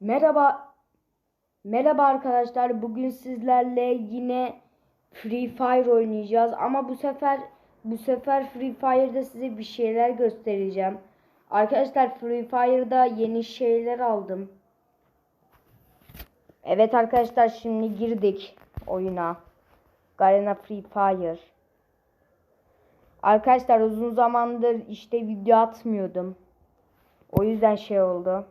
Merhaba. Merhaba arkadaşlar. Bugün sizlerle yine Free Fire oynayacağız ama bu sefer bu sefer Free Fire'da size bir şeyler göstereceğim. Arkadaşlar Free Fire'da yeni şeyler aldım. Evet arkadaşlar şimdi girdik oyuna. Garena Free Fire. Arkadaşlar uzun zamandır işte video atmıyordum. O yüzden şey oldu.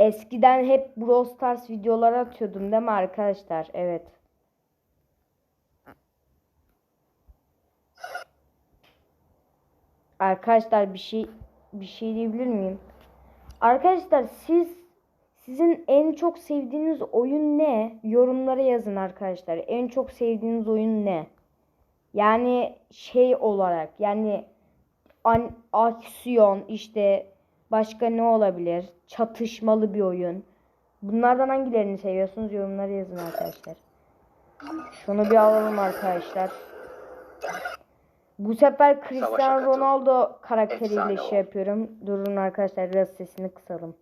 Eskiden hep Brawl Stars videoları atıyordum değil mi arkadaşlar? Evet. Arkadaşlar bir şey bir şey diyebilir miyim? Arkadaşlar siz sizin en çok sevdiğiniz oyun ne? Yorumlara yazın arkadaşlar. En çok sevdiğiniz oyun ne? Yani şey olarak yani an, aksiyon işte başka ne olabilir? Çatışmalı bir oyun. Bunlardan hangilerini seviyorsunuz? Yorumlara yazın arkadaşlar. Şunu bir alalım arkadaşlar. Bu sefer Cristiano. Ronaldo karakteriyle şey yapıyorum. Durun arkadaşlar biraz sesini kısalım.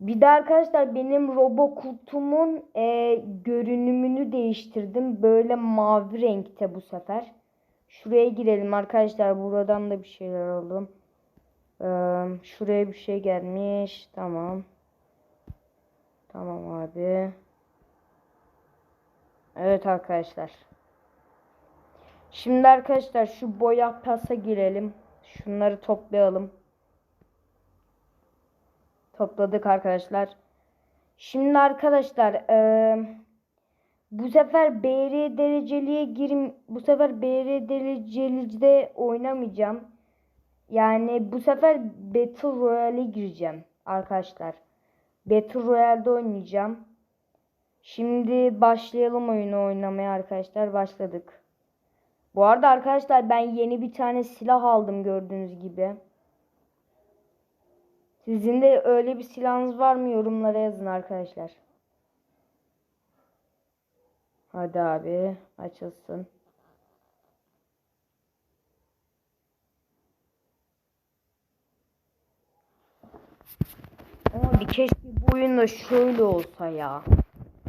Bir de arkadaşlar benim Robokultumun e, görünümünü değiştirdim. Böyle mavi renkte bu sefer. Şuraya girelim arkadaşlar. Buradan da bir şeyler aldım. Şuraya bir şey gelmiş. Tamam. Tamam abi. Evet arkadaşlar. Şimdi arkadaşlar şu boya pasa girelim. Şunları toplayalım. Topladık arkadaşlar. Şimdi arkadaşlar eee, bu sefer BR dereceliğe girim. Bu sefer BR derecelide oynamayacağım. Yani bu sefer Battle Royale'e gireceğim arkadaşlar. Battle Royale'de oynayacağım. Şimdi başlayalım oyunu oynamaya arkadaşlar. Başladık. Bu arada arkadaşlar ben yeni bir tane silah aldım gördüğünüz gibi. Sizin de öyle bir silahınız var mı yorumlara yazın arkadaşlar. Hadi abi açılsın. Abi keşke bu oyun da şöyle olsa ya.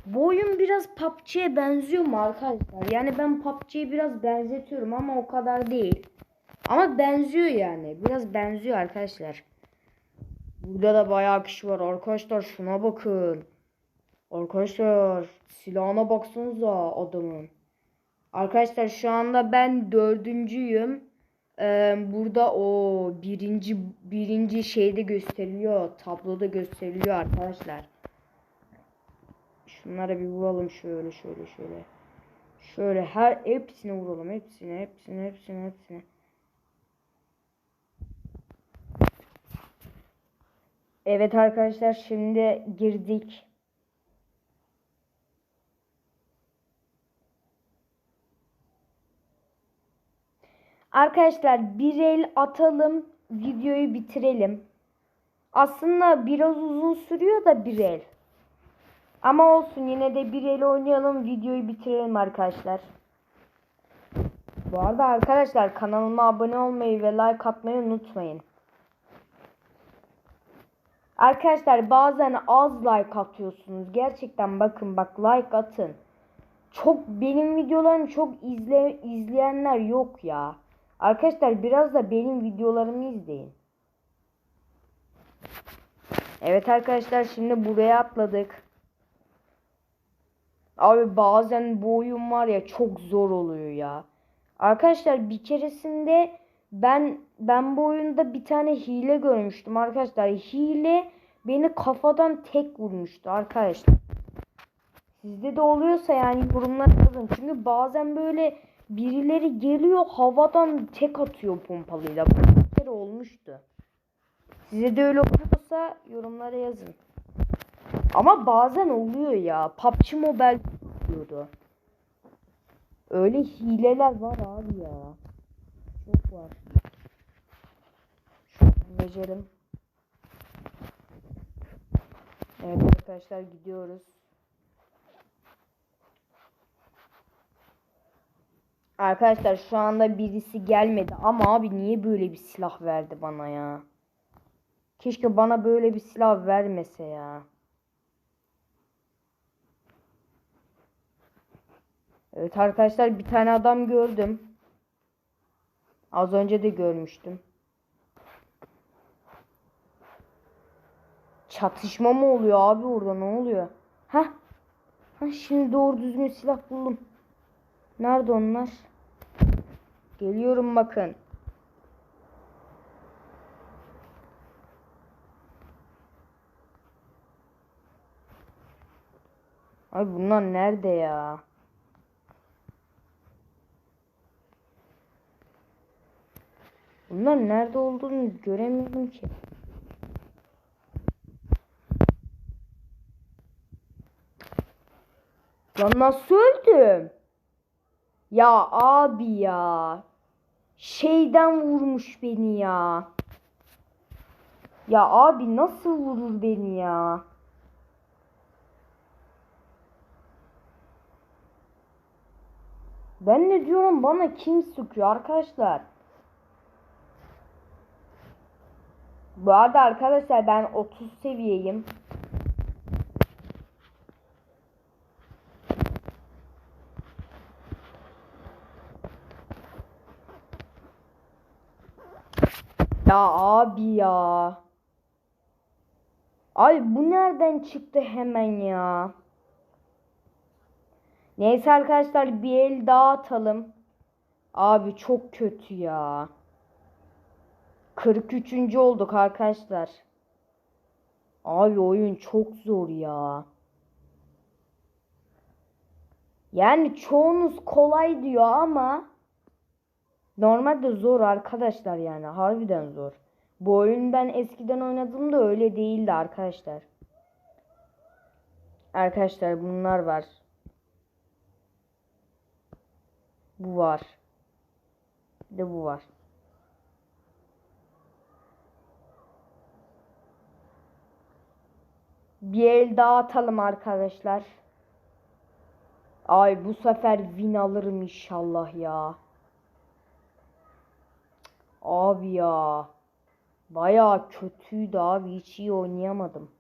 Bu oyun biraz PUBG'ye benziyor mu arkadaşlar? Yani ben PUBG'ye biraz benzetiyorum ama o kadar değil. Ama benziyor yani. Biraz benziyor arkadaşlar. Burada da bayağı kişi var. Arkadaşlar şuna bakın. Arkadaşlar silahına baksanıza adamın. Arkadaşlar şu anda ben dördüncüyüm. Burada o birinci birinci şeyde gösteriliyor. Tabloda gösteriliyor arkadaşlar. Şunlara bir vuralım şöyle şöyle şöyle. Şöyle her hepsini vuralım. Hepsini hepsini hepsini hepsini. Evet arkadaşlar şimdi girdik. Arkadaşlar bir el atalım videoyu bitirelim. Aslında biraz uzun sürüyor da bir el. Ama olsun yine de bir el oynayalım videoyu bitirelim arkadaşlar. Bu arada arkadaşlar kanalıma abone olmayı ve like atmayı unutmayın. Arkadaşlar bazen az like atıyorsunuz. Gerçekten bakın bak like atın. Çok benim videolarımı çok izle izleyenler yok ya. Arkadaşlar biraz da benim videolarımı izleyin. Evet arkadaşlar şimdi buraya atladık. Abi bazen bu oyun var ya çok zor oluyor ya. Arkadaşlar bir keresinde ben ben bu oyunda bir tane hile görmüştüm arkadaşlar. Hile beni kafadan tek vurmuştu arkadaşlar. Sizde de oluyorsa yani yorumlara yazın. Çünkü bazen böyle birileri geliyor havadan tek atıyor pompalıyla. Bu bir kere olmuştu. Size de öyle oluyorsa yorumlara yazın. Ama bazen oluyor ya. PUBG Mobile oluyordu. Öyle hileler var abi ya. Çok var. Şuradan geçelim. Evet arkadaşlar gidiyoruz. Arkadaşlar şu anda birisi gelmedi ama abi niye böyle bir silah verdi bana ya? Keşke bana böyle bir silah vermese ya. Evet arkadaşlar bir tane adam gördüm. Az önce de görmüştüm. Çatışma mı oluyor abi orada ne oluyor? Heh. Ha şimdi doğru düzgün silah buldum. Nerede onlar? Geliyorum bakın. Ay bunlar nerede ya? Bunlar nerede olduğunu göremiyorum ki. Lan nasıl öldüm? Ya abi ya. Şeyden vurmuş beni ya. Ya abi nasıl vurur beni ya? Ben ne diyorum bana kim sıkıyor arkadaşlar? Bu arada arkadaşlar ben 30 seviyeyim. Ya abi ya. Ay bu nereden çıktı hemen ya? Neyse arkadaşlar bir el daha atalım. Abi çok kötü ya. 43. olduk arkadaşlar. Abi oyun çok zor ya. Yani çoğunuz kolay diyor ama normalde zor arkadaşlar yani harbiden zor. Bu oyun ben eskiden oynadığımda öyle değildi arkadaşlar. Arkadaşlar bunlar var. Bu var. Bir de bu var. Bir el daha atalım arkadaşlar. Ay bu sefer win alırım inşallah ya. Abi ya. Baya kötüydü abi. Hiç iyi oynayamadım.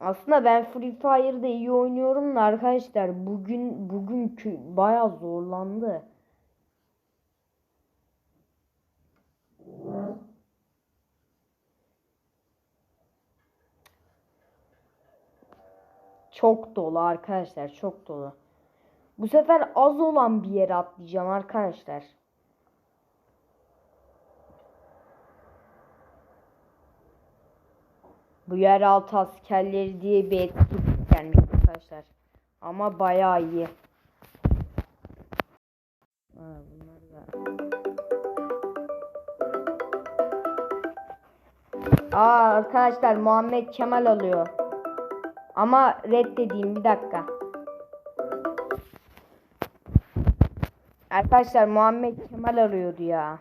Aslında ben Free Fire'da iyi oynuyorum da arkadaşlar bugün bugünkü baya zorlandı. Çok dolu arkadaşlar çok dolu. Bu sefer az olan bir yere atlayacağım arkadaşlar. Bu yeraltı askerleri diye bir etkinlik gelmiş arkadaşlar. Ama bayağı iyi. Aa arkadaşlar Muhammed Kemal alıyor. Ama reddedeyim bir dakika. Arkadaşlar Muhammed Kemal arıyordu ya.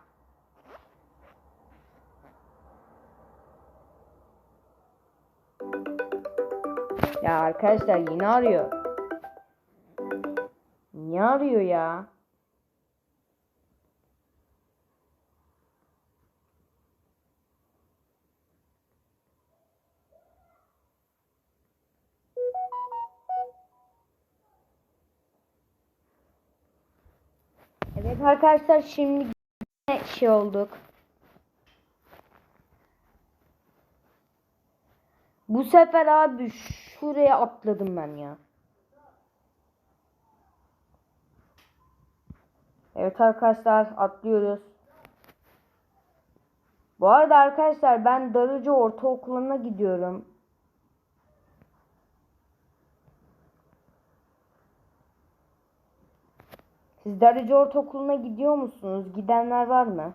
Ya arkadaşlar yine arıyor. Niye arıyor ya? Evet arkadaşlar şimdi şey olduk. Bu sefer abi şuraya atladım ben ya. Evet arkadaşlar atlıyoruz. Bu arada arkadaşlar ben Darıcı Ortaokulu'na gidiyorum. Siz Darıcı Ortaokulu'na gidiyor musunuz? Gidenler var mı?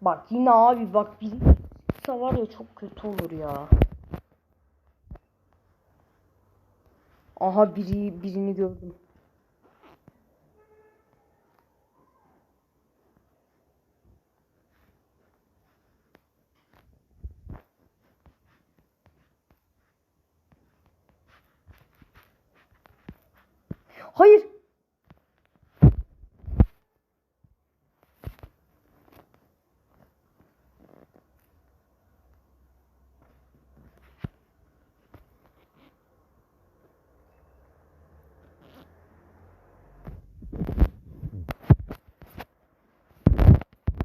Bak yine abi bak bir var ya çok kötü olur ya. Aha biri birini gördüm. Hayır.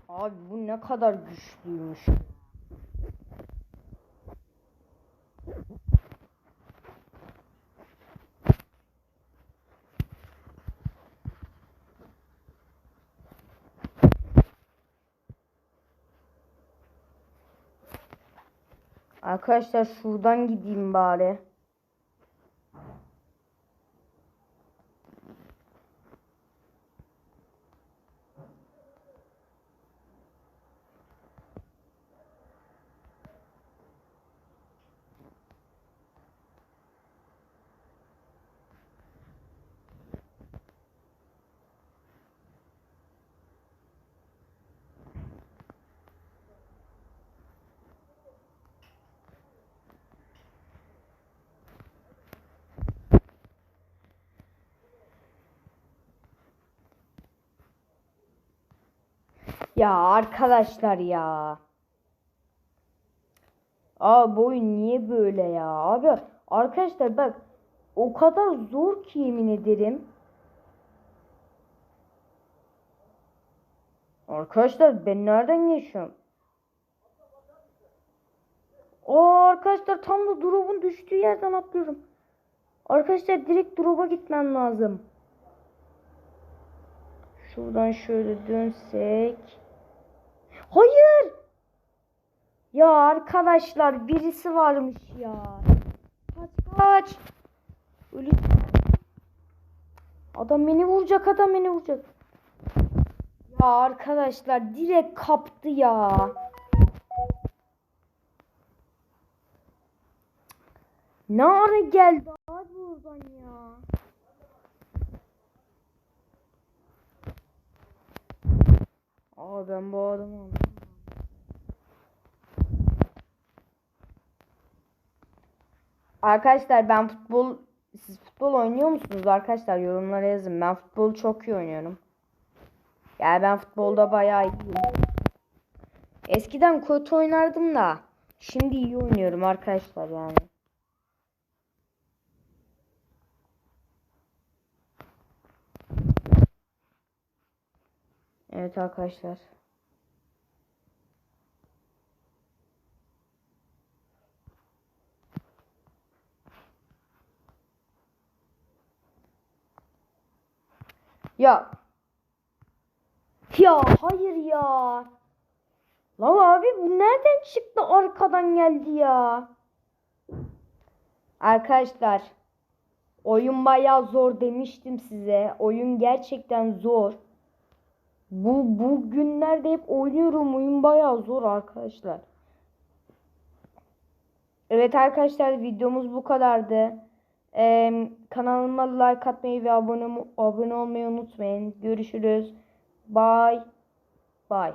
Abi bu ne kadar güçlüymüş. Arkadaşlar şuradan gideyim bari. Ya arkadaşlar ya. Aa bu oyun niye böyle ya? Abi arkadaşlar bak o kadar zor ki yemin ederim. Arkadaşlar ben nereden geçiyorum? Aa arkadaşlar tam da drop'un düştüğü yerden atlıyorum. Arkadaşlar direkt drop'a gitmem lazım. Şuradan şöyle dönsek. Hayır. Ya arkadaşlar birisi varmış ya. Kaç kaç. Ölü. Adam beni vuracak adam beni vuracak. Ya arkadaşlar direkt kaptı ya. Ne ara geldi abi oradan ya. Aa ben bu adamı. Arkadaşlar ben futbol siz futbol oynuyor musunuz arkadaşlar yorumlara yazın. Ben futbolu çok iyi oynuyorum. Yani ben futbolda bayağı iyiyim. Eskiden kötü oynardım da şimdi iyi oynuyorum arkadaşlar yani. Evet arkadaşlar. Ya. Ya hayır ya. Lan abi bu nereden çıktı arkadan geldi ya. Arkadaşlar. Oyun bayağı zor demiştim size. Oyun gerçekten zor. Bu bu günlerde hep oynuyorum. Oyun bayağı zor arkadaşlar. Evet arkadaşlar videomuz bu kadardı. Ee, kanalıma like atmayı ve abone abone olmayı unutmayın. Görüşürüz. Bye. Bye.